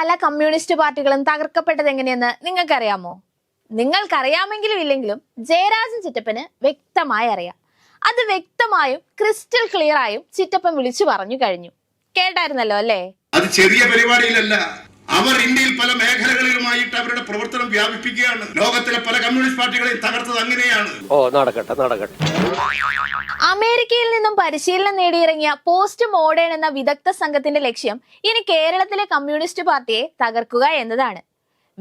പല കമ്മ്യൂണിസ്റ്റ് പാർട്ടികളും തകർക്കപ്പെട്ടത് എങ്ങനെയെന്ന് നിങ്ങൾക്കറിയാമോ? നിങ്ങൾക്കറിയാമെങ്കിലും ഇല്ലെങ്കിലും ജയരാജൻ ചിറ്റപ്പന് വ്യക്തമായി അറിയാം. അത് വ്യക്തമായും ക്രിസ്റ്റൽ ക്ലിയറായും ചിറ്റപ്പൻ വിളിച്ചു പറഞ്ഞു കഴിഞ്ഞു. കേട്ടായിരുന്നല്ലോ അല്ലേ? അത് ചെറിയ പരിപാടിയിലല്ല. അവർ ഇന്ത്യയിൽ പല മേഖലകളിലുമായിട്ട് അവരുടെ പ്രവർത്തനം വ്യാപിപ്പിക്കുകയാണ്. ലോകത്തിലെ പല കമ്മ്യൂണിസ്റ്റ് പാർട്ടികളെയും തകർത്തത് അങ്ങനെയാണ്. ഓ നടക്കട്ടെ നടക്കട്ടെ. അമേരിക്കയിൽ നിന്നും പരിശീലനം നേടിയിറങ്ങിയ പോസ്റ്റ് മോഡേൺ എന്ന വിദഗ്ധ സംഘത്തിന്റെ ലക്ഷ്യം ഇനി കേരളത്തിലെ കമ്മ്യൂണിസ്റ്റ് പാർട്ടിയെ തകർക്കുക എന്നതാണ്.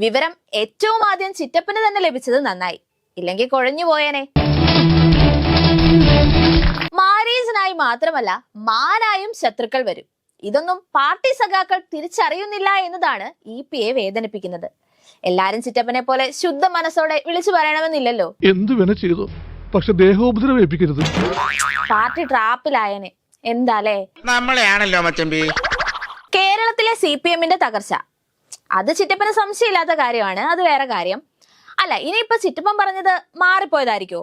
വിവരം ഏറ്റവും ആദ്യം ചിറ്റപ്പന് തന്നെ ലഭിച്ചത് നന്നായി. ഇല്ലെങ്കിൽ കുഴഞ്ഞു പോയേനെ. മാരീസിനായി മാത്രമല്ല മാനായും ശത്രുക്കൾ വരും. ഇതൊന്നും പാർട്ടി സഖാക്കൾ തിരിച്ചറിയുന്നില്ല എന്നതാണ് ഇ പി എ വേദനിപ്പിക്കുന്നത്. എല്ലാരും ചിറ്റപ്പനെ പോലെ ശുദ്ധ മനസ്സോടെ വിളിച്ചു പറയണമെന്നില്ലല്ലോ. എന്ത് വേണ ചെയ്തു. പക്ഷെ ദേഹോപദ്രവം ഏൽപ്പിക്കരുത് പാർട്ടി ട്രാപ്പിലായനെ. എന്താലേ? നമ്മളെയാണല്ലോ മച്ചമ്പി. കേരളത്തിലെ സി പി എമ്മിന്റെ തകർച്ച. അത് ചിറ്റപ്പന് സംശയമില്ലാത്ത കാര്യമാണ്. അത് വേറെ കാര്യം. അല്ല ഇനിയിപ്പോ ചിറ്റപ്പൻ പറഞ്ഞത് മാറിപ്പോയതായിരിക്കോ?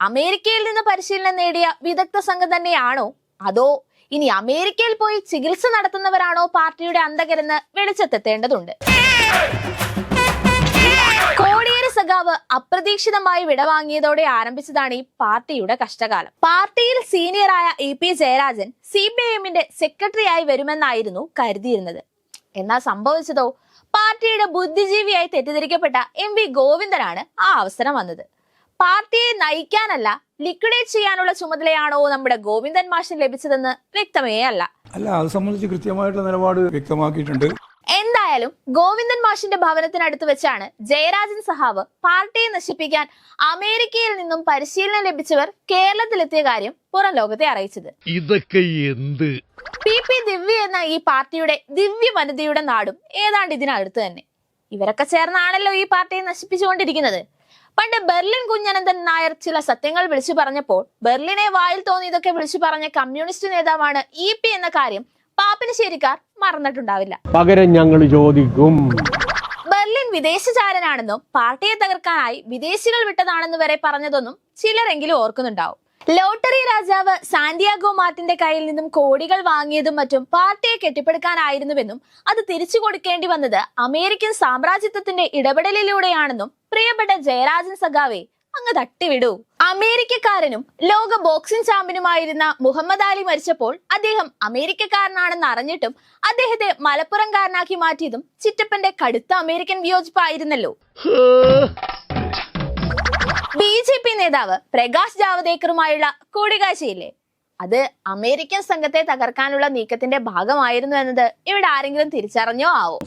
അമേരിക്കയിൽ നിന്ന് പരിശീലനം നേടിയ വിദഗ്ധ സംഘം തന്നെയാണോ? അതോ ഇനി അമേരിക്കയിൽ പോയി ചികിത്സ നടത്തുന്നവരാണോ പാർട്ടിയുടെ അന്തകരെന്ന് വെളിച്ചത്തെത്തേണ്ടതുണ്ട് കോടിയേരി സഖാവ് അപ്രതീക്ഷിതമായി വിടവാങ്ങിയതോടെ ആരംഭിച്ചതാണ് ഈ പാർട്ടിയുടെ കഷ്ടകാലം. പാർട്ടിയിൽ സീനിയറായ E P Jayarajan C P എമ്മിന്റെ സെക്രട്ടറിയായി വരുമെന്നായിരുന്നു കരുതിയിരുന്നത്. എന്നാൽ സംഭവിച്ചതോ? പാർട്ടിയുടെ ബുദ്ധിജീവിയായി തെറ്റിദ്ധരിക്കപ്പെട്ട എം വി ഗോവിന്ദനാണ് ആ അവസരം വന്നത്. പാർട്ടിയെ നയിക്കാനല്ല ലിക്വിഡേറ്റ് ചെയ്യാനുള്ള ചുമതലയാണോ നമ്മുടെ ഗോവിന്ദൻ മാഷിന് ലഭിച്ചതെന്ന് വ്യക്തമേ അല്ല. അല്ല അത് സംബന്ധിച്ച് കൃത്യമായിട്ടുള്ള നിലപാട് വ്യക്തമാക്കിയിട്ടുണ്ട്. എന്തായാലും ഗോവിന്ദൻ മാഷിന്റെ ഭവനത്തിനടുത്ത് വെച്ചാണ് ജയരാജൻ സഹാവ് പാർട്ടിയെ നശിപ്പിക്കാൻ അമേരിക്കയിൽ നിന്നും പരിശീലനം ലഭിച്ചവർ കേരളത്തിലെത്തിയ കാര്യം പുറം ലോകത്തെ അറിയിച്ചത്. ഇതൊക്കെ എന്ത്? പി പി ദിവ്യ എന്ന ഈ പാർട്ടിയുടെ ദിവ്യ വനിതയുടെ നാടും ഏതാണ്ട് ഇതിനടുത്ത് തന്നെ. ഇവരൊക്കെ ചേർന്നാണല്ലോ ഈ പാർട്ടിയെ നശിപ്പിച്ചുകൊണ്ടിരിക്കുന്നത്. പണ്ട് ബെർലിൻ കുഞ്ഞനന്ദൻ നായർ ചില സത്യങ്ങൾ വിളിച്ചു പറഞ്ഞപ്പോൾ ബെർലിനെ വായിൽ തോന്നി ഇതൊക്കെ വിളിച്ചു പറഞ്ഞ കമ്മ്യൂണിസ്റ്റ് നേതാവാണ് ഇ പി എന്ന കാര്യം പാപ്പിനിശ്ശേരിക്കാർ മറന്നിട്ടുണ്ടാവില്ല. പകരം ഞങ്ങൾ ചോദിക്കും. ബെർലിൻ വിദേശചാരനാണെന്നും പാർട്ടിയെ തകർക്കാനായി വിദേശികൾ വിട്ടതാണെന്ന് വരെ പറഞ്ഞതൊന്നും ചിലരെങ്കിലും ഓർക്കുന്നുണ്ടാവും. ലോട്ടറി രാജാവ് സാന്റിയാഗോ മാർട്ടിന്റെ കയ്യിൽ നിന്നും കോടികൾ വാങ്ങിയതും മറ്റും പാർട്ടിയെ കെട്ടിപ്പടുക്കാനായിരുന്നുവെന്നും അത് തിരിച്ചു കൊടുക്കേണ്ടി വന്നത് അമേരിക്കൻ സാമ്രാജ്യത്വത്തിന്റെ ഇടപെടലിലൂടെയാണെന്നും പ്രിയപ്പെട്ട ജയരാജൻ സഖാവെ അങ്ങ് തട്ടിവിടൂ. അമേരിക്കക്കാരനും ലോക ബോക്സിംഗ് ചാമ്പ്യനുമായിരുന്ന മുഹമ്മദ് അലി മരിച്ചപ്പോൾ അദ്ദേഹം അമേരിക്കക്കാരനാണെന്ന് അറിഞ്ഞിട്ടും അദ്ദേഹത്തെ മലപ്പുറംകാരനാക്കി മാറ്റിയതും ചിറ്റപ്പന്റെ കടുത്ത അമേരിക്കൻ വിയോജിപ്പായിരുന്നല്ലോ. ബി ജെ പി നേതാവ് പ്രകാശ് ജാവദേക്കറുമായുള്ള കൂടിക്കാഴ്ചയില്ലേ? അത് അമേരിക്കൻ സംഘത്തെ തകർക്കാനുള്ള നീക്കത്തിന്റെ ഭാഗമായിരുന്നു എന്നത് ഇവിടെ ആരെങ്കിലും തിരിച്ചറിഞ്ഞോ ആവോ?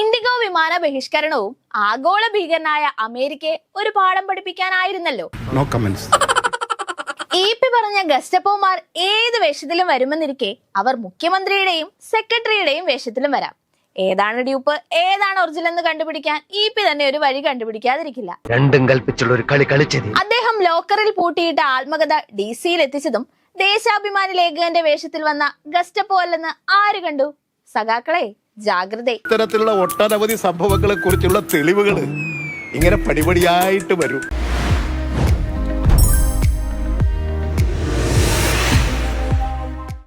ഇൻഡിഗോ വിമാന ബഹിഷ്കരണവും ആഗോള ഭീകരനായ അമേരിക്കയെ ഒരു പാഠം പഠിപ്പിക്കാനായിരുന്നല്ലോ. ഇ പി പറഞ്ഞ ഗസ്റ്റപ്പോമാർ ഏത് വേഷത്തിലും വരുമെന്നിരിക്കെ അവർ മുഖ്യമന്ത്രിയുടെയും സെക്രട്ടറിയുടെയും വേഷത്തിലും വരാം. ഏതാണ് ഡ്യൂപ്പ്? ഏതാണ് ഒറിജിനൽ എന്ന് കണ്ടുപിടിക്കാൻ? ഇ പി തന്നെ ഒരു വഴി കണ്ടുപിടിക്കാതിരിക്കില്ല. രണ്ടും കൽപ്പിച്ചുള്ള ഒരു കളി കളിച്ചത്. അദ്ദേഹം ലോക്കറിൽ പൂട്ടിയിട്ട ആത്മകഥ ഡി സിയിൽ എത്തിച്ചതും ദേശാഭിമാനി ലേഖകന്റെ വേഷത്തിൽ വന്ന ഗസ്റ്റപ്പോ അല്ലെന്ന് ആര് കണ്ടു? സഖാക്കളെ ജാഗ്രത. ഇത്തരത്തിലുള്ള ഒട്ടനവധി സംഭവങ്ങളെ കുറിച്ചുള്ള തെളിവുകൾ ഇങ്ങനെ പടിപടിയായിട്ട് വരും.